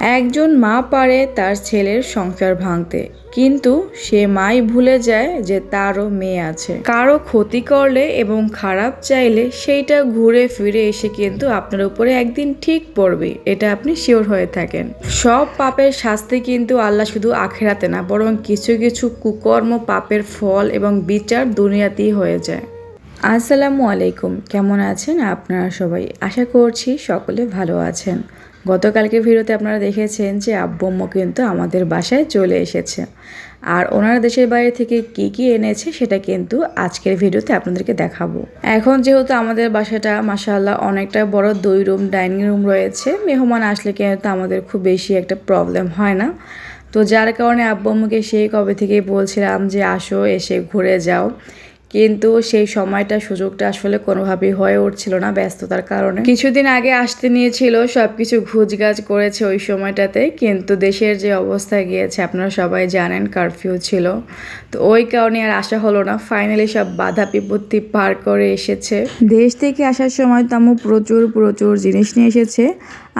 একজন মা পারে তার ছেলের সংসার ভাঙতে। কিন্তু সে মাই ভুলে যায় যে তারও মেয়ে আছে। কারও ক্ষতি করলে এবং খারাপ চাইলে সেইটা ঘুরে ফিরে এসে কিন্তু আপনার উপরে একদিন ঠিক পড়বে, এটা আপনি শিওর হয়ে থাকেন। সব পাপের শাস্তি কিন্তু আল্লাহ শুধু আখেরাতে না, বরং কিছু কিছু কুকর্ম, পাপের ফল এবং বিচার দুনিয়াতেই হয়ে যায়। আসসালামু আলাইকুম, কেমন আছেন আপনারা সবাই? আশা করছি সকলে ভালো আছেন। গতকালকে ভিডিওতে আপনারা দেখেছেন যে আব্বু আম্মু কিন্তু আমাদের বাসায় চলে এসেছে। আর ওনারা দেশের বাইরে থেকে কি কি এনেছে সেটা কিন্তু আজকের ভিডিওতে আপনাদেরকে দেখাবো। এখন যেহেতু আমাদের বাসাটা মাসাল্লাহ অনেকটা বড় দুই রুম, ডাইনিং রুম রয়েছে, মেহমান আসলে কিন্তু আমাদের খুব বেশি একটা প্রবলেম হয় না। তো যার কারণে আব্বু সেই কবে থেকেই বলছিলাম যে আসো, এসে ঘুরে যাও। কিন্তু সেই সময়টা, সুযোগটা আসলে কোনোভাবেই হয়ে উঠছিল না ব্যস্ততার কারণে। কিছুদিন আগে আসতে নিয়েছিল সব কিছু ঘুচগাছ করেছে ওই সময়টাতে, কিন্তু দেশের যে অবস্থা গিয়েছে, আপনারা সবাই জানেন কারফিউ ছিল। তো ওই কারণে আর আসা হলো না। ফাইনালি সব বাধা বিপত্তি পার করে এসেছে। দেশ থেকে আসার সময় তামু প্রচুর প্রচুর জিনিস নিয়ে এসেছে।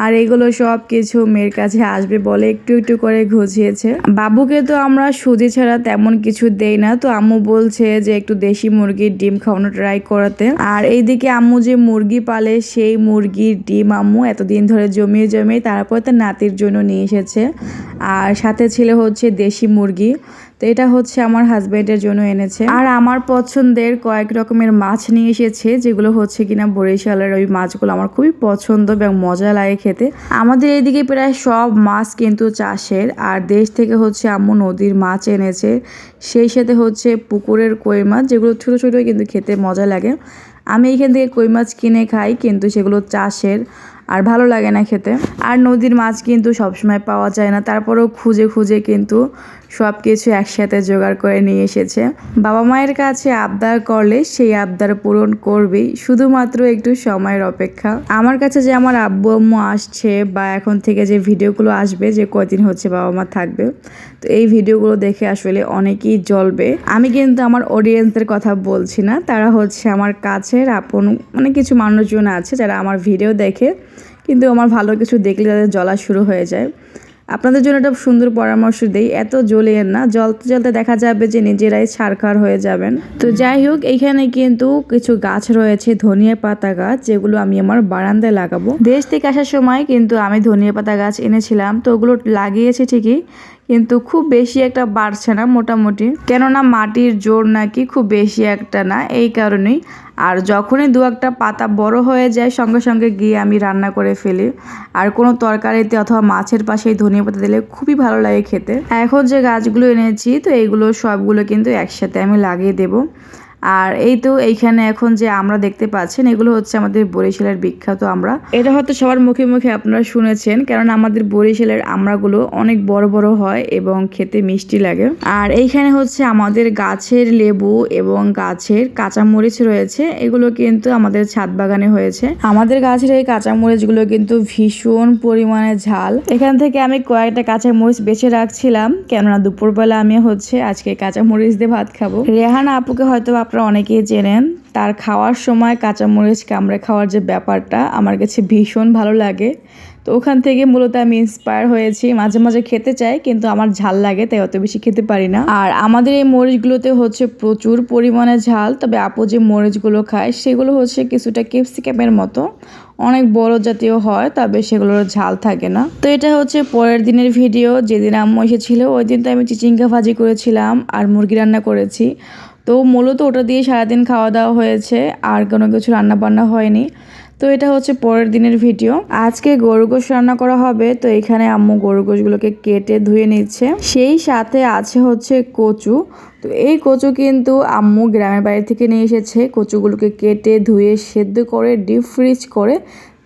আর এগুলো সব কিছু মেয়ের কাছে আসবে বলে একটু একটু করে ঘুষিয়েছে বাবুকে তো আমরা সুজি ছাড়া তেমন কিছু দেই না। তো আম্মু বলছে যে একটু দেশি মুরগির ডিম খাওয়ানো ট্রাই করাতে। আর এইদিকে আম্মু যে মুরগি পালে, সেই মুরগির ডিম আম্মু এতদিন ধরে জমিয়ে জমিয়ে তারপর তার নাতির জন্য নিয়ে এসেছে। আর সাথে ছিল হচ্ছে দেশি মুরগি। তো এটা হচ্ছে আমার হাজব্যান্ডের জন্য এনেছে। আর আমার পছন্দের কয়েক রকমের মাছ নিয়ে এসেছে, যেগুলো হচ্ছে কিনা বরিশালের ওই মাছগুলো আমার খুবই পছন্দ এবং মজা লাগে খেতে। আমাদের এইদিকে প্রায় সব মাছ কিন্তু চাষের, আর দেশ থেকে হচ্ছে আম্মু নদীর মাছ এনেছে। সেই সাথে হচ্ছে পুকুরের কই মাছ, যেগুলো ছোটো ছোটো কিন্তু খেতে মজা লাগে। আমি এখান থেকে কই মাছ কিনে খাই, কিন্তু সেগুলো চাষের, আর ভালো লাগে না খেতে। আর নদীর মাছ কিন্তু সবসময় পাওয়া যায় না, তারপরেও খুঁজে খুঁজে কিন্তু সব কিছু একসাথে জোগাড় করে নিয়ে এসেছে। বাবা মায়ের কাছে আবদার করলে সেই আবদার পূরণ করবেই, শুধুমাত্র একটু সময়ের অপেক্ষা। আমার কাছে যে আমার আব্বু আম্মু আসছে বা এখন থেকে যে ভিডিওগুলো আসবে, যে কয়দিন হচ্ছে বাবা মা থাকবে, তো এই ভিডিওগুলো দেখে আসলে অনেকেই জ্বলবে। আমি কিন্তু আমার অডিয়েন্সদের কথা বলছি না, তারা হচ্ছে আমার কাছের আপন মানে কিছু মানুষজন আছে যারা আমার ভিডিও দেখে, কিন্তু আমার ভালো কিছু দেখলে তাদের জ্বলা শুরু হয়ে যায়। আপনাদের জন্য একটা সুন্দর পরামর্শ দেই, এত জ্বলিয়েন না জলতে জলতে দেখা যাবে যে নিজেরাই ছাড়খার হয়ে যাবেন। তো যাই হোক, এইখানে কিন্তু কিছু গাছ রয়েছে, ধনিয়া পাতা গাছ, যেগুলো আমি আমার বারান্দায় লাগাবো। দেশ থেকে আসার সময় কিন্তু আমি ধনিয়া পাতা গাছ এনেছিলাম, তো ওগুলো লাগিয়েছি ঠিকই কিন্তু খুব বেশি একটা বাড়ছে না মোটামুটি। কেননা মাটির জোর নাকি খুব বেশি একটা না, এই কারণেই। আর যখনই দু একটা পাতা বড় হয়ে যায়, সঙ্গে সঙ্গে গিয়ে আমি রান্না করে ফেলি। আর কোনো তরকারিতে অথবা মাছের পাশে ধনিয়া পাতা দিলে খুবই ভালো লাগে খেতে। এখন যে গাছগুলো এনেছি, তো এইগুলো সবগুলো কিন্তু একসাথে আমি লাগিয়ে দেবো। আর এই তো এইখানে এখন যে আমরা দেখতে পাচ্ছেন, এগুলো হচ্ছে আমাদের বরিশালের বিখ্যাত আমরা। এটা হয়তো সবার মুখে মুখে আপনারা শুনেছেন কারণ আমাদের বরিশালের আমরাগুলো অনেক বড় বড় হয় এবং খেতে মিষ্টি লাগে। আর এইখানে হচ্ছে আমাদের গাছের লেবু এবং গাছের কাঁচামরিচ রয়েছে, এগুলো কিন্তু আমাদের ছাদ বাগানে হয়েছে। আমাদের গাছের এই কাঁচামরিচগুলো কিন্তু ভীষণ পরিমাণে ঝাল। এখান থেকে আমি কয়েকটা কাঁচামরিচ বেছে রাখছিলাম, কেননা দুপুরবেলা আমি হচ্ছে আজকে কাঁচামরিচ দিয়ে ভাত খাব। রেহানা আপুকে হয়তো আপনারা অনেকেই জেনেন তার খাওয়ার সময় কাঁচামরিচ কামড়ে খাওয়ার যে ব্যাপারটা আমার কাছে ভীষণ ভালো লাগে। তো ওখান থেকে মূলত আমি ইন্সপায়ার হয়েছি। মাঝে মাঝে খেতে চাই, কিন্তু আমার ঝাল লাগে, তাই অত বেশি খেতে পারি না। আর আমাদের এই মরিচগুলোতে হচ্ছে প্রচুর পরিমাণে ঝাল, তবে আপু যে মরিচগুলো খায়, সেগুলো হচ্ছে কিছুটা ক্যাপসিকামের মতো। অনেক বড় জাতীয় হয়, তবে সেগুলোর ঝাল থাকে না। তো এটা হচ্ছে পরের দিনের ভিডিও যেদিন আম্মু এসেছিল, ওই দিন তো আমি চিচিঙ্গা ভাজি করেছিলাম, আর মুরগি রান্না করেছি। তো মূলত ওটা দিয়ে সারাদিন খাওয়া দাওয়া হয়েছে, আর কোনো কিছু রান্না বান্না হয়নি। তো এটা হচ্ছে পরের দিনের ভিডিও। আজকে গরু গোশ রান্না করা হবে, তো এখানে আম্মু গরু গোশগুলোকে কেটে ধুয়ে নিচ্ছে। সেই সাথে আছে হচ্ছে কচু। তো এই কচু কিন্তু আম্মু গ্রামের বাড়ি থেকে নিয়ে এসেছে। কচুগুলোকে কেটে ধুয়ে সেদ্ধ করে, ডিপ ফ্রিজ করে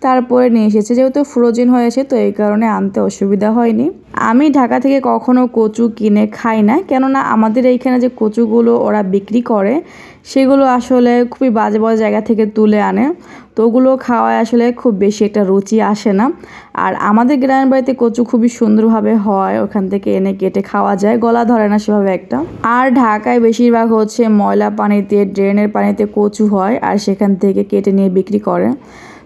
তারপরে নিয়ে এসেছে। যেহেতু ফ্রোজেন হয়েছে তো এই কারণে আনতে অসুবিধা হয়নি। আমি ঢাকা থেকে কখনো কচু কিনে খাই না, কেননা আমাদের এইখানে যে কচুগুলো ওরা বিক্রি করে, সেগুলো আসলে খুবই বাজে বাজে জায়গা থেকে তুলে আনে। তো ওগুলো খাওয়ায় আসলে খুব বেশি একটা রুচি আসে না। আর আমাদের গ্রামের বাড়িতে কচু খুবই সুন্দরভাবে হয়, ওখান থেকে এনে কেটে খাওয়া যায়, গলা ধরে না সেভাবে একটা। আর ঢাকায় বেশিরভাগ হচ্ছে ময়লা পানিতে, ড্রেনের পানিতে কচু হয়, আর সেখান থেকে কেটে নিয়ে বিক্রি করে।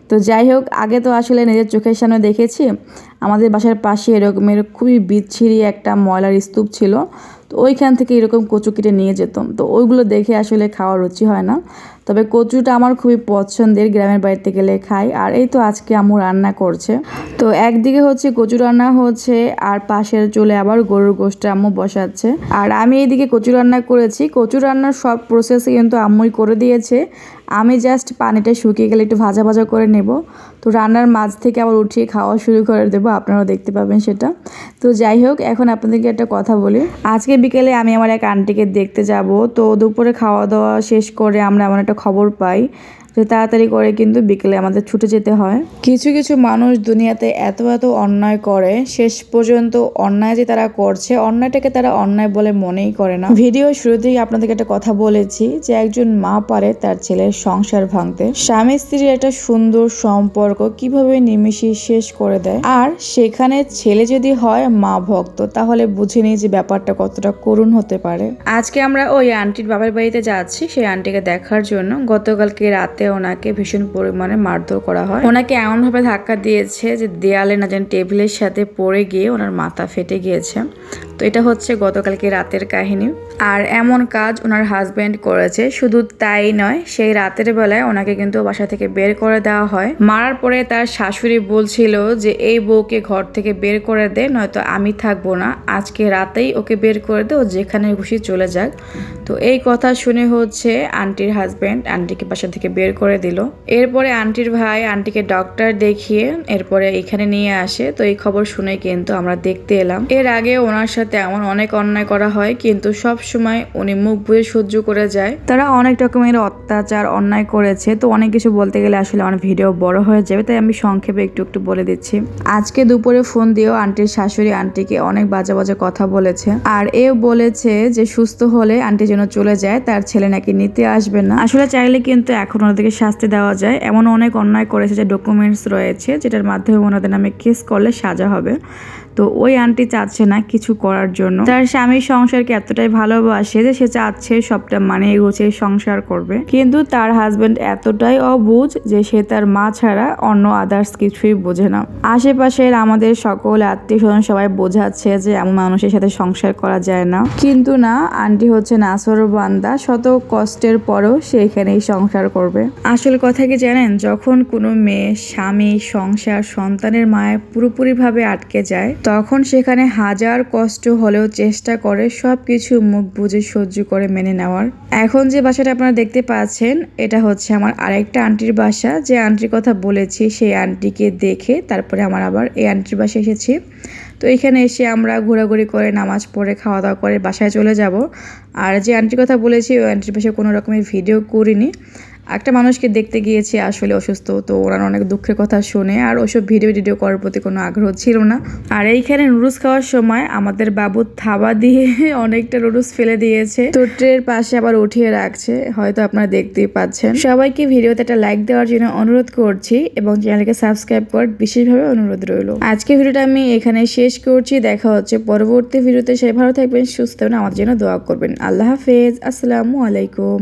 তো যাই হোক, আগে তো আসলে নিজের চোখের সামনে দেখেছি। আমাদের বাসার পাশে এরকমের খুবই বিচ্ছিরি একটা ময়লার স্তূপ ছিল। তো ওইখান থেকে এরকম কচু কেটে নিয়ে যেতাম। তো ওইগুলো দেখে আসলে খাওয়ার রুচি হয় না। তবে কচুটা আমার খুবই পছন্দের, গ্রামের বাড়িতে গেলে খাই। আর এই তো আজকে আম্মু রান্না করছে। তো একদিকে হচ্ছে কচু রান্না হচ্ছে, আর পাশের চলে আবার গরুর গোষ্ঠটা আম্মু বসাচ্ছে। আর আমি এইদিকে কচু রান্না করেছি। কচু রান্নার সব প্রসেস কিন্তু আম্মুই করে দিয়েছে। আমি জাস্ট পানিটা শুকিয়ে গেলে একটু ভাজা ভাজা করে নেব। তো রান্নার মাছ থেকে আবার উঠিয়ে খাওয়া শুরু করে দেবো, আপনারাও দেখতে পাবেন সেটা। তো যাই হোক, এখন আপনাদেরকে একটা কথা বলি। আজকে বিকেলে আমি আমার এক আন্টিকে দেখতে যাব, তো দুপুরে খাওয়া দাওয়া শেষ করে আমরা এমন একটা খবর পাই যে তাড়াতাড়ি করে কিন্তু বিকেলে আমাদের ছুটে যেতে হয়। কিছু কিছু মানুষ দুনিয়াতে এত এত অন্যায় করে শেষ পর্যন্ত অন্যায় যে তারা করছে অন্যায়টাকে তারা অন্যায় বলে মনেই করে না। ভিডিও শুরুতেই আপনাদেরকে একটা কথা বলেছি যে একজন মা পারে তার ছেলের সংসার ভাঙতে। স্বামী স্ত্রীর একটা সুন্দর সম্পর্ক কীভাবে নিমিশে শেষ করে দেয়? আর সেখানে ছেলে যদি হয় মা ভক্ত তাহলে বুঝে নিই যে ব্যাপারটা কতটা করুণ হতে পারে। আজকে আমরা ওই আন্টির বাবার বাড়িতে যাচ্ছি সেই আন্টিকে দেখার জন্য। গতকালকে রাতে ওনাকে ভীষণ পরিমাণে মারধর করা হয়। ওনাকে এমনভাবে ধাক্কা দিয়েছে যে দেয়ালে না যেন টেবিলের সাথে পড়ে গিয়ে ওনার মাথা ফেটে গিয়েছে। তো এটা হচ্ছে গতকালকে রাতের কাহিনী। আর এমন কাজ ওনার হাজব্যান্ড করেছে, শুধু তাই নয়, সেই রাতের বেলায় ওনাকে কিন্তু বাসা থেকে বের করে দেওয়া হয়। মারার পরে তার শাশুড়ি বলছিল যে, এই বউকে ঘর থেকে বের করে দে, নয়তো আমি থাকব না। আজকে রাতেই ওকে বের করে দে, ও যেখানে খুশি চলে যাক। তো এই কথা শুনে হচ্ছে আন্টির হাজব্যান্ড আন্টিকে বাসা থেকে বের করে দিল। এরপরে আন্টির ভাই আন্টিকে ডক্টর দেখিয়ে এরপরে এখানে নিয়ে আসে। তো এই খবর শুনে কিন্তু আমরা দেখতে এলাম। এর আগে ওনার সাথে এমন অনেক অন্যায় করা হয়, কিন্তু সব সময় উনি মুখ বুঝে সহ্য করে যায়। তারা অনেক রকমের অত্যাচার, অন্যায় করেছে। তো অনেক কিছু বলতে গেলে আসলে আমার ভিডিও বড় হয়ে যাবে, তাই আমি সংক্ষেপে একটু একটু বলে দিচ্ছি। আজকে দুপুরে ফোন দিয়েও আন্টির শাশুড়ি আন্টিকে অনেক বাজে বাজে কথা বলেছে। আর এও বলেছে যে, সুস্থ হলে আন্টি যেন চলে যায়, তার ছেলে নাকি নিতে আসবে না। আসলে চাইলে কিন্তু এখন ওনাদেরকে শাস্তি দেওয়া যায়। এমন অনেক অন্যায় করেছে যে ডকুমেন্টস রয়েছে, যেটার মাধ্যমে ওনাদের নামে কেস করলে সাজা হবে। তো ওই আন্টি চাচ্ছে না কিছু করার জন্য। তার স্বামীর সংসারকে এতটাই ভালোবাসে যে সে চাচ্ছে সবটা মানে গুছিয়ে সংসার করবে। কিন্তু তার হাজবেন্ড এতটাই অবুঝ যে সে তার মা ছাড়া অন্য আদার্স কিছুই বোঝে না। আশেপাশের আমাদের সকল আত্মীয় স্বজন সবাই বোঝাচ্ছে যে এমন মানুষের সাথে সংসার করা যায় না। কিন্তু না, আন্টি হচ্ছে নাসর বান্দা, শত কষ্টের পরও সে এখানেই সংসার করবে। আসল কথা কি জানেন? যখন কোনো মেয়ে স্বামী, সংসার, সন্তানের মায়ে পুরোপুরিভাবে আটকে যায় তখন সেখানে হাজার কষ্ট হলেও চেষ্টা করে সব কিছু মুখ বুঝে সহ্য করে মেনে নেওয়ার। এখন যে বাসাটা আপনারা দেখতে পাচ্ছেন, এটা হচ্ছে আমার আরেকটা আন্টির বাসা। যে আন্টির কথা বলেছি, সেই আন্টিকে দেখে তারপরে আমার আবার এই আন্টির বাসায় এসেছি। তো এখানে এসে আমরা ঘোরাঘুরি করে নামাজ পড়ে খাওয়া দাওয়া করে বাসায় চলে যাব। আর যে আন্টির কথা বলেছি, ওই আন্টির বাসায় কোনো রকমের ভিডিও করিনি। একটা মানুষকে দেখতে গিয়েছি আসলে অসুস্থ, তো ওনার অনেক দুঃখের কথা শুনে আর ওইসব ভিডিও টিডিও করার প্রতি কোনো আগ্রহ ছিল না। আর এইখানে নুডলস খাওয়ার সময় আমাদের বাবু থাবা দিয়ে অনেকটা নুডলস ফেলে দিয়েছে। তো ট্রের পাশে আবার উঠিয়ে রাখছে, হয়তো আপনারা দেখতেই পাচ্ছেন। সবাইকে ভিডিওতে একটা লাইক দেওয়ার জন্য অনুরোধ করছি এবং চ্যানেলকে সাবস্ক্রাইব করার বিশেষভাবে অনুরোধ রইল। আজকে ভিডিওটা আমি এখানে শেষ করছি। দেখা হচ্ছে পরবর্তী ভিডিওতে। সে ভালো থাকবেন, সুস্থ থাকবেন আমাদের জন্য দোয়া করবেন। আল্লাহ হাফেজ। আসসালামু আলাইকুম।